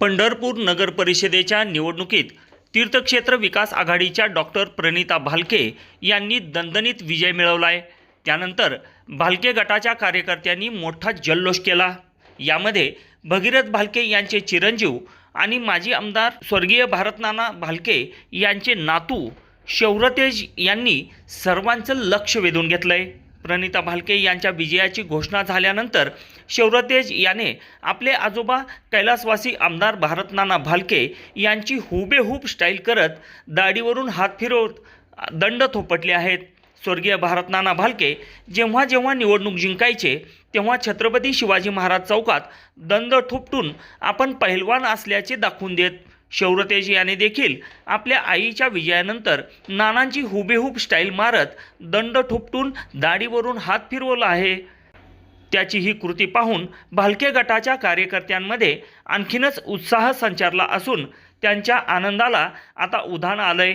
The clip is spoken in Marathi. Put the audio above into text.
पंढरपूर नगर परिषदेच्या निवडणुकीत तीर्थक्षेत्र विकास आघाडीच्या डॉक्टर प्रणिता भालके यांनी दणदणीत विजय मिळवला आहे त्यानंतर भालके गटाच्या कार्यकर्त्यांनी मोठा जल्लोष केला. यामध्ये भगीरथ भालके यांचे चिरंजीव आणि माजी आमदार स्वर्गीय भारतनाना भालके यांचे नातू शौरतेज यांनी सर्वांचं लक्ष वेधून घेतलं आहे प्रणिता भालके यांच्या विजयाची घोषणा झाल्यानंतर शौरतेज याने आपले आजोबा कैलासवासी आमदार भारतनाना भालके यांची हुबेहूब स्टाईल करत दाढीवरून हात फिरवत दंड थोपटले आहेत. स्वर्गीय भारतनाना भालके जेव्हा जेव्हा निवडणूक जिंकायचे तेव्हा छत्रपती शिवाजी महाराज चौकात दंड थोपटून आपण पहिलवान असल्याचे दाखवून देत शौरतेज याने देखील आपल्या आईच्या विजयानंतर नानांची हुबेहूब स्टाईल मारत दंड ठोपटून दाढीवरून हात फिरवला आहे. त्याची ही कृती पाहून भालके गटाच्या कार्यकर्त्यांमध्ये आणखीनच उत्साह संचारला असून त्यांच्या आनंदाला आता उधाण आलंय.